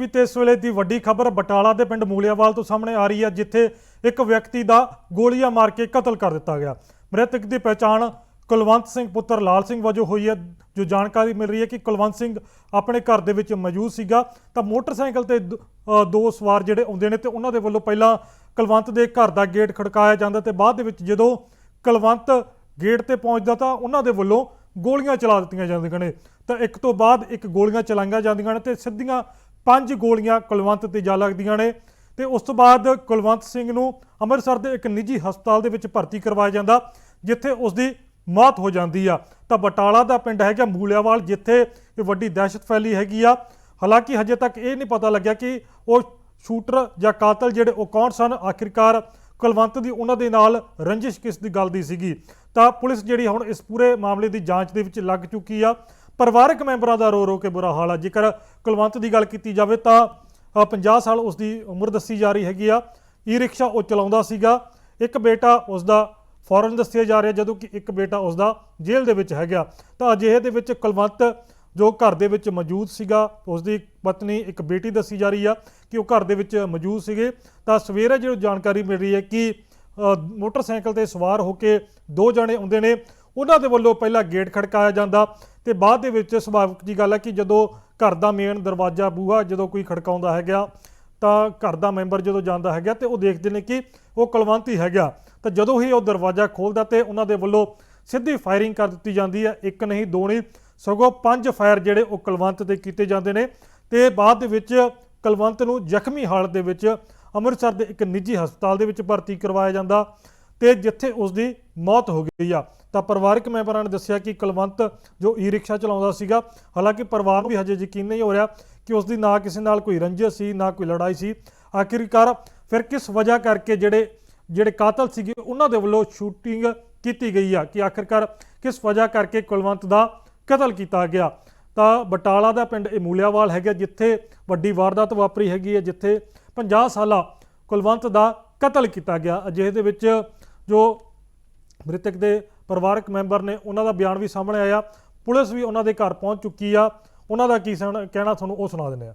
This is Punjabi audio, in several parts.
ਵੀ ਤੇ ਇਸ ਵੇਲੇ ਦੀ ਵੱਡੀ ਖਬਰ ਬਟਾਲਾ ਦੇ ਪਿੰਡ ਮੂਲੀਆਵਾਲ ਤੋਂ ਸਾਹਮਣੇ ਆ ਰਹੀ ਹੈ, ਜਿੱਥੇ ਇੱਕ ਵਿਅਕਤੀ ਦਾ ਗੋਲੀਆਂ ਮਾਰ ਕੇ ਕਤਲ ਕਰ ਦਿੱਤਾ ਗਿਆ। ਮ੍ਰਿਤਕ ਦੀ ਪਛਾਣ ਕੁਲਵੰਤ ਸਿੰਘ ਪੁੱਤਰ ਲਾਲ ਸਿੰਘ ਵਜੋਂ ਹੋਈ ਹੈ। ਜੋ ਜਾਣਕਾਰੀ ਮਿਲ ਰਹੀ ਹੈ ਕਿ ਕੁਲਵੰਤ ਸਿੰਘ ਆਪਣੇ ਘਰ ਦੇ ਵਿੱਚ ਮੌਜੂਦ ਸੀਗਾ। ਤਾਂ ਮੋਟਰਸਾਈਕਲ ਤੇ ਦੋ ਸਵਾਰ ਜਿਹੜੇ ਆਉਂਦੇ ਨੇ ਤੇ ਉਹਨਾਂ ਦੇ ਵੱਲੋਂ ਪਹਿਲਾਂ ਕੁਲਵੰਤ ਦੇ ਘਰ ਦਾ ਗੇਟ ਖੜਕਾਇਆ ਜਾਂਦਾ ਤੇ ਬਾਅਦ ਦੇ ਵਿੱਚ ਜਦੋਂ ਕੁਲਵੰਤ ਗੇਟ ਤੇ ਪਹੁੰਚਦਾ ਤਾਂ ਉਹਨਾਂ ਦੇ ਵੱਲੋਂ ਗੋਲੀਆਂ ਚਲਾ ਦਿੱਤੀਆਂ ਜਾਂਦੀਆਂ ਨੇ। ਤਾਂ ਇੱਕ ਤੋਂ ਬਾਅਦ ਇੱਕ ਗੋਲੀਆਂ ਚਲਾਈਆਂ ਜਾਂਦੀਆਂ ਨੇ ਤੇ ਸਿੱਧੀਆਂ ਪੰਜ ਗੋਲੀਆਂ ਕੁਲਵੰਤ ਤੇ ਜਾ ਲੱਗਦੀਆਂ ਨੇ ਤੇ ਉਸ ਤੋਂ ਬਾਅਦ ਕੁਲਵੰਤ ਸਿੰਘ ਨੂੰ ਅੰਮ੍ਰਿਤਸਰ ਦੇ ਇੱਕ ਨਿੱਜੀ ਹਸਪਤਾਲ ਦੇ ਵਿੱਚ ਭਰਤੀ ਕਰਵਾਇਆ ਜਾਂਦਾ, ਜਿੱਥੇ ਉਸ ਦੀ ਮੌਤ ਹੋ ਜਾਂਦੀ ਆ। ਤਾਂ ਬਟਾਲਾ ਦਾ ਪਿੰਡ ਹੈਗਾ ਮੂਲਿਆਵਾਲ, ਜਿੱਥੇ ਇਹ ਵੱਡੀ ਦਹਿਸ਼ਤ ਫੈਲੀ ਹੈਗੀ ਆ। ਹਾਲਾਂਕਿ ਹਜੇ ਤੱਕ ਇਹ ਨਹੀਂ ਪਤਾ ਲੱਗਿਆ ਕਿ ਉਹ ਸ਼ੂਟਰ ਜਾਂ ਕਾਤਲ ਜਿਹੜੇ ਉਹ ਕੌਣ ਸਨ। ਆਖਿਰਕਾਰ ਕੁਲਵੰਤ ਦੀ ਉਹਨਾਂ ਦੇ ਨਾਲ ਰੰਜਿਸ਼ ਕਿਸ ਦੀ ਗੱਲ ਦੀ ਸੀਗੀ? ਤਾਂ ਪੁਲਿਸ ਜਿਹੜੀ ਹੁਣ ਇਸ ਪੂਰੇ ਮਾਮਲੇ ਦੀ ਜਾਂਚ ਦੇ ਵਿੱਚ ਲੱਗ ਚੁੱਕੀ ਆ। ਪਰਿਵਾਰਕ ਮੈਂਬਰਾਂ ਦਾ ਰੋ ਰੋ ਕੇ ਬੁਰਾ ਹਾਲ ਆ। ਜੇਕਰ ਕੁਲਵੰਤ ਦੀ ਗੱਲ ਕੀਤੀ ਜਾਵੇ ਤਾਂ ਅ, 50 ਸਾਲ ਉਸ ਦੀ ਉਮਰ ਦੱਸੀ ਜਾ ਰਹੀ ਹੈਗੀ ਆ। ਈ ਰਿਕਸ਼ਾ ਉਹ ਚਲਾਉਂਦਾ ਸੀਗਾ। ਇੱਕ ਬੇਟਾ ਉਸ ਦਾ ਫੌਰਨ ਦੱਸਿਆ ਜਾ ਰਿਹਾ ਜਦੋਂ ਕਿ ਇੱਕ ਬੇਟਾ ਉਸ ਦਾ ਜੇਲ੍ਹ ਦੇ ਵਿੱਚ ਹੈਗਾ। ਤਾਂ ਅਜਿਹੇ ਦੇ ਵਿੱਚ ਕੁਲਵੰਤ ਜੋ ਘਰ ਦੇ ਵਿੱਚ ਮੌਜੂਦ ਸੀਗਾ ਉਸ ਦੀ ਪਤਨੀ ਇੱਕ ਬੇਟੀ ਦੱਸੀ ਜਾ ਰਹੀ ਆ ਕਿ ਉਹ ਘਰ ਦੇ ਵਿੱਚ ਮੌਜੂਦ ਸੀਗੇ। ਤਾਂ ਸਵੇਰੇ ਜਿਹੜੀ ਜਾਣਕਾਰੀ ਮਿਲ ਰਹੀ ਹੈ ਕਿ ਮੋਟਰਸਾਈਕਲ ਤੇ ਸਵਾਰ ਹੋ ਕੇ ਦੋ ਜਣੇ ਆਉਂਦੇ ਨੇ ਉਹਨਾਂ ਦੇ ਵੱਲੋਂ ਪਹਿਲਾਂ ਗੇਟ ਖੜਕਾਇਆ ਜਾਂਦਾ ਤੇ ਬਾਅਦ ਦੇ ਵਿੱਚ ਸੁਭਾਵਿਕ ਜੀ ਗੱਲ ਹੈ ਕਿ ਜਦੋਂ ਘਰ ਦਾ ਮੇਨ ਦਰਵਾਜ਼ਾ ਬੂਹਾ ਜਦੋਂ ਕੋਈ ਖੜਕਾਉਂਦਾ ਹੈਗਾ, ਤਾਂ ਘਰ ਦਾ ਮੈਂਬਰ ਜਦੋਂ ਜਾਂਦਾ ਹੈਗਾ ਤੇ ਉਹ ਦੇਖਦੇ ਨੇ ਕਿ ਉਹ ਕੁਲਵੰਤ ਹੀ ਹੈਗਾ। ਤਾਂ ਜਦੋਂ ਹੀ ਉਹ ਦਰਵਾਜ਼ਾ ਖੋਲਦਾ ਤੇ ਉਹਨਾਂ ਦੇ ਵੱਲੋਂ ਸਿੱਧੀ ਫਾਇਰਿੰਗ ਕਰ ਦਿੱਤੀ ਜਾਂਦੀ ਹੈ, ਇੱਕ ਨਹੀਂ, ਦੋ ਨਹੀਂ, ਸਗੋਂ ਪੰਜ ਫਾਇਰ ਜਿਹੜੇ ਉਹ ਕੁਲਵੰਤ ਤੇ ਕੀਤੇ ਜਾਂਦੇ ਨੇ ਤੇ ਬਾਅਦ ਦੇ ਵਿੱਚ ਕੁਲਵੰਤ ਨੂੰ ਜ਼ਖਮੀ ਹਾਲਤ ਦੇ ਵਿੱਚ ਅੰਮ੍ਰਿਤਸਰ ਦੇ ਇੱਕ ਨਿੱਜੀ ਹਸਪਤਾਲ ਦੇ ਵਿੱਚ ਭਰਤੀ ਕਰਵਾਇਆ ਜਾਂਦਾ ਤੇ ਜਿੱਥੇ ਉਸ ਦੀ ਮੌਤ ਹੋ ਗਈ ਆ। ਤਾਂ ਪਰਿਵਾਰਕ ਮੈਂਬਰਾਂ ਨੇ ਦੱਸਿਆ ਕਿ ਕੁਲਵੰਤ ਜੋ ਈ ਰਿਕਸ਼ਾ ਚਲਾਉਂਦਾ ਸੀਗਾ, ਹਾਲਾਂਕਿ ਪਰਿਵਾਰ ਨੂੰ ਵੀ ਹਜੇ ਯਕੀਨ ਨਹੀਂ ਹੋ ਰਿਹਾ ਕਿ ਉਸ ਦੀ ਨਾ ਕਿਸੇ ਨਾਲ ਕੋਈ ਰੰਜਿਸ਼ ਸੀ, ਨਾ ਕੋਈ ਲੜਾਈ ਸੀ। ਆਖਿਰਕਾਰ ਫਿਰ ਕਿਸ ਵਜ੍ਹਾ ਕਰਕੇ ਜਿਹੜੇ ਜਿਹੜੇ ਕਾਤਲ ਸੀਗੇ, ਉਹਨਾਂ ਦੇ ਵੱਲੋਂ ਸ਼ੂਟਿੰਗ ਕੀਤੀ ਗਈ ਆ ਕਿ ਆਖਿਰਕਾਰ ਕਿਸ ਵਜ੍ਹਾ ਕਰਕੇ ਕੁਲਵੰਤ ਦਾ ਕਤਲ ਕੀਤਾ ਗਿਆ? ਤਾਂ ਬਟਾਲਾ ਦਾ ਪਿੰਡ ਇਮੂਲਿਆਵਾਲ ਹੈਗਾ, ਜਿੱਥੇ ਵੱਡੀ ਵਾਰਦਾਤ ਵਾਪਰੀ ਹੈਗੀ ਹੈ, ਜਿੱਥੇ 50 ਸਾਲਾ ਕੁਲਵੰਤ ਦਾ ਕਤਲ ਕੀਤਾ ਗਿਆ। ਅਜਿਹੇ ਦੇ ਵਿੱਚ ਜੋ ਮ੍ਰਿਤਕ ਦੇ ਪਰਿਵਾਰਕ ਮੈਂਬਰ ਨੇ ਉਹਨਾਂ ਦਾ ਬਿਆਨ ਵੀ ਸਾਹਮਣੇ ਆਇਆ। ਪੁਲਿਸ ਵੀ ਉਹਨਾਂ ਦੇ ਘਰ ਪਹੁੰਚ ਚੁੱਕੀ ਆ। ਉਹਨਾਂ ਦਾ ਕੀ ਕਹਿਣਾ ਤੁਹਾਨੂੰ ਉਹ ਸੁਣਾ ਦਿੰਦੇ ਆ।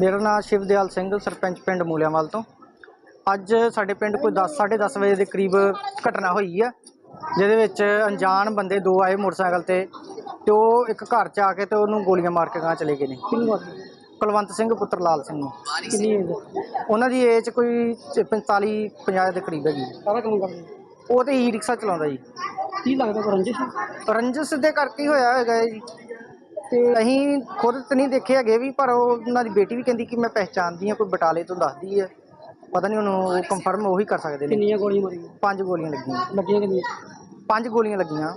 ਮੇਰਾ ਨਾਮ ਸ਼ਿਵਦਿਆਲ ਸਿੰਘ ਸਰਪੰਚ ਪਿੰਡ ਮੂਲਿਆਂਵਾਲ ਤੋਂ। ਅੱਜ ਸਾਡੇ ਪਿੰਡ ਕੋਈ 10 10:30 ਵਜੇ ਦੇ ਕਰੀਬ ਘਟਨਾ ਹੋਈ ਆ ਜਿਹਦੇ ਵਿੱਚ ਅਣਜਾਣ ਬੰਦੇ ਦੋ ਆਏ ਮੋਟਰਸਾਈਕਲ ਤੇ ਤੇ ਉਹ ਇੱਕ ਘਰ ਚ ਆ ਕੇ ਤੇ ਉਹਨੂੰ ਗੋਲੀਆਂ ਮਾਰ ਕੇ ਗਾਂ ਚਲੇ ਗਏ ਨੇ। ਕੁਲਵੰਤ ਸਿੰਘ ਪੁੱਤਰ ਲਾਲ ਸਿੰਘ ਨੂੰ। ਉਹਨਾਂ ਦੀ ਏਜ ਕੋਈ 45 50 ਦੇ ਕਰੀਬ ਹੈਗੀ ਸਾਰਾ ਕੰਮ ਕਰਦੇ? ਉਹ ਤੇ ਈ ਰਿਕਸ਼ਾ ਚਲਾਉਂਦਾ ਜੀ। ਕੀ ਲੱਗਦਾ ਰੰਜਿਸ਼ ਰੰਜਿਸ਼ ਦੇ ਕਰਕੇ ਹੀ ਹੋਇਆ ਹੈਗਾ ਜੀ। ਤੇ ਅਸੀਂ ਖੁਦ ਤਾਂ ਨਹੀਂ ਦੇਖੇ ਹੈਗੇ ਵੀ ਪਰ ਉਹ ਉਹਨਾਂ ਦੀ ਬੇਟੀ ਵੀ ਕਹਿੰਦੀ ਕਿ ਮੈਂ ਪਹਿਚਾਨਦੀ ਹਾਂ ਕੋਈ ਬਟਾਲੇ ਤੋਂ ਦੱਸਦੀ ਹੈ। ਪਤਾ ਨਹੀਂ ਉਹਨੂੰ ਕੰਫਰਮ ਉਹੀ ਕਰ ਸਕਦੇ ਨੇ। ਕਿੰਨੀਆਂ ਗੋਲੀਆਂ ਮਾਰੀਆਂ? ਪੰਜ ਗੋਲੀਆਂ ਲੱਗੀਆਂ। ਲੱਗੀਆਂ ਕਿੰਨੀਆਂ? ਪੰਜ ਗੋਲੀਆਂ ਲੱਗੀਆਂ।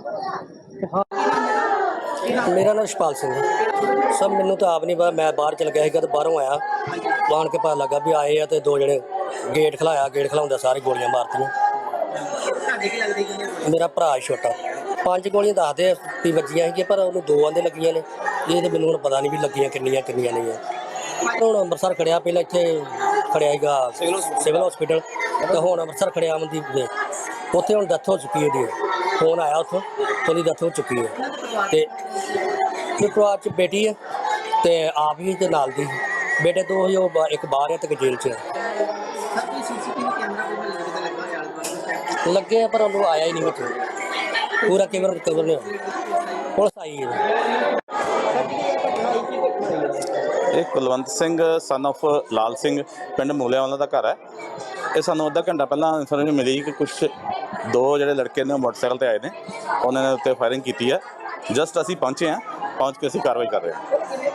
ਮੇਰਾ ਨਾਮ ਸ਼ਪਾਲ ਸਿੰਘ ਹੈ। ਸਭ ਮੈਨੂੰ ਤਾਂ ਆਪ ਨਹੀਂ ਪਤਾ ਮੈਂ ਬਾਹਰ ਚਲ ਗਿਆ ਸੀਗਾ ਤੇ ਬਾਹਰੋਂ ਆਇਆ। ਆਣ ਕੇ ਪਤਾ ਲੱਗਾ ਵੀ ਆਏ ਆ ਤੇ ਦੋ ਜਣੇ ਗੇਟ ਖਲਾਇਆ ਗੇਟ ਖਲਾਉਂਦਾ ਸਾਰੇ ਗੋਲੀਆਂ ਮਾਰਤੀਆਂ। ਮੇਰਾ ਭਰਾ ਛੋਟਾ। ਪੰਜ ਗੋਲੀਆਂ ਦੱਸਦੇ ਆ ਵੀ ਵੱਜੀਆਂ ਸੀਗੀਆਂ ਪਰ ਉਹਨੂੰ ਦੋ ਆਂਦੇ ਲੱਗੀਆਂ ਨੇ। ਇਹ ਤੇ ਮੈਨੂੰ ਹੁਣ ਪਤਾ ਨਹੀਂ ਵੀ ਲੱਗੀਆਂ ਕਿੰਨੀਆਂ ਕਿੰਨੀਆਂ ਨਹੀਂ ਆ ਹੁਣ ਅੰਮ੍ਰਿਤਸਰ ਖੜਿਆ ਪਹਿਲਾਂ ਇੱਥੇ ਖੜਿਆ ਸੀਗਾ ਸਿਵਲ ਹਸਪੀਟਲ ਤੇ ਹੁਣ ਅੰਮ੍ਰਿਤਸਰ ਖੜਿਆ ਅਮਨਦੀਪ ਦੇ ਉੱਥੇ ਹੁਣ ਡੈਥ ਹੋ ਚੁੱਕੀ ਹੈ ਉਹਦੀ ਫੋਨ ਆਇਆ ਉੱਥੋਂ ਉਹਦੀ ਡੈਥ ਹੋ ਚੁੱਕੀ ਹੈ। ਤੇ ਇੱਕ ਪਰਿਵਾਰ ਚ ਬੇਟੀ ਹੈ ਤੇ ਆਪ ਹੀ ਤੇ ਨਾਲ ਦੀ ਬੇਟੇ ਦੋ ਹੀ ਉਹ ਬਾ- ਇੱਕ ਬਾਹਰ ਹੈ ਤੇ ਇੱਕ ਜੇਲ੍ਹ ਚ ਹੈ। ਲੱਗੇ ਆ, ਪਰ ਉਹਨੂੰ ਆਇਆ ਹੀ ਨਹੀਂ ਵਿੱਚ ਪੂਰਾ ਕੇਵਰ ਕਵਰ ਨਹੀਂ ਹੋਇਆ। ਪੁਲਿਸ ਆਈ ਹੈ। ਇਹ ਕੁਲਵੰਤ ਸਿੰਘ ਸਨ of ਲਾਲ ਸਿੰਘ, ਪਿੰਡ ਮੂਲਿਆਂਵਾਲਾ ਦਾ ਘਰ ਹੈ। ਇਹ ਸਾਨੂੰ ਅੱਧਾ ਘੰਟਾ ਪਹਿਲਾਂ ਇਨਫੋਰਮੇਸ਼ਨ ਮਿਲੀ ਕਿ ਕੁਝ ਦੋ ਜਿਹੜੇ ਲੜਕੇ ਨੇ ਉਹ ਮੋਟਰਸਾਈਕਲ ਤੇ ਆਏ ਨੇ। ਉਹਨਾਂ ਨੇ ਉੱਤੇ ਫਾਇਰਿੰਗ ਕੀਤੀ ਹੈ। ਜਸਟ ਅਸੀਂ ਪਹੁੰਚੇ ਹਾਂ। ਪਹੁੰਚ ਕੇ ਅਸੀਂ ਕਾਰਵਾਈ ਕਰ ਰਹੇ ਹਾਂ।